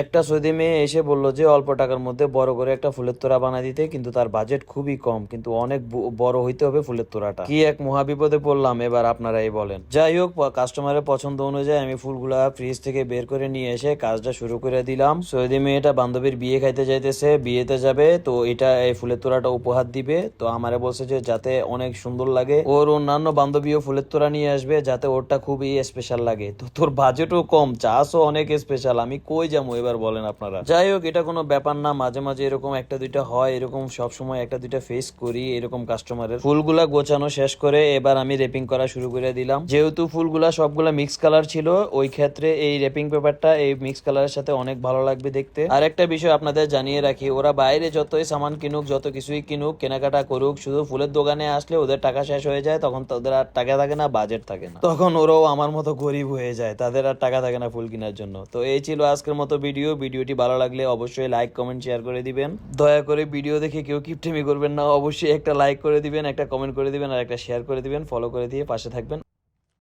একটা সৌদি মেয়ে এসে বলল যে, অল্প টাকার মধ্যে বড় করে একটা ফুলের তোড়া বানাই দিতে, কিন্তু তার বাজেট খুবই কম, কিন্তু অনেক বড় হইতে হবে ফুলের তোড়াটা। কি এক মহাবিপদে পড়লাম, এবার আপনারাই বলেন। যাই হোক কাস্টমারের পছন্দ অনুযায়ী আমি ফুলগুলা ফ্রিজ থেকে বের করে নিয়ে এসে কাজটা শুরু করে দিলাম। সৌদি মেয়েটা বান্ধবীর বিয়ে খাইতে যাইতেছে, বিয়েতে যাবে, তো এটা এই ফুলের তোড়াটা উপহার দিবে। তো আমারে বলছে যে, যাতে অনেক সুন্দর লাগে, ওর অন্যান্য বান্ধবীও ফুলের তোড়া নিয়ে আসবে, যাতে ওরটা খুবই স্পেশাল লাগে। তো তোর বাজেটও কম, চাষও অনেক স্পেশাল আমি কই যাব এবার বলেন আপনারা। যাই হোক, এটা কোনো ব্যাপার না। মাঝে মাঝে এরকম একটা দুইটা হয়, এরকম সব সময় একটা দুইটা ফেস করি, এরকম কাস্টমারের ফুলগুলা গোছানো শেষ করে এবার আমি রেপিং করা শুরু করে দিলাম। যেহেতু ফুলগুলা সবগুলা মিক্স কালার ছিল, ওই ক্ষেত্রে এই রেপিং পেপারটা এই মিক্স কালারের সাথে অনেক ভালো লাগবে দেখতে। আর একটা বিষয় আপনাদের জানিয়ে রাখি, ওরা বাইরে যতই সামান কিনুক, যত কিছুই কিনুক, কেনাকাটা করুক, শুধু ফুলের দোকানে আসলে ওদের টাকা শেষ হয়ে যায়, তখন তাদের আর টাকা থাকে না বাজেট থাকে না। তখন ওরাও আমার মতো গরিব হয়ে যায়, তাদের আর টাকা থাকে না ফুল কেনার জন্য। তো এই ছিল আজকের মতো ভিডিও ভিডিওটি ভালো লাগলে অবশ্যই লাইক কমেন্ট শেয়ার করে দিবেন। দয়া করে ভিডিও দেখে কেউ কিপটেমি করবেন না, অবশ্যই একটা লাইক করে দিবেন, একটা কমেন্ট করে দিবেন আর একটা শেয়ার করে দিবেন ফলো করে দিয়ে পাশে থাকবেন।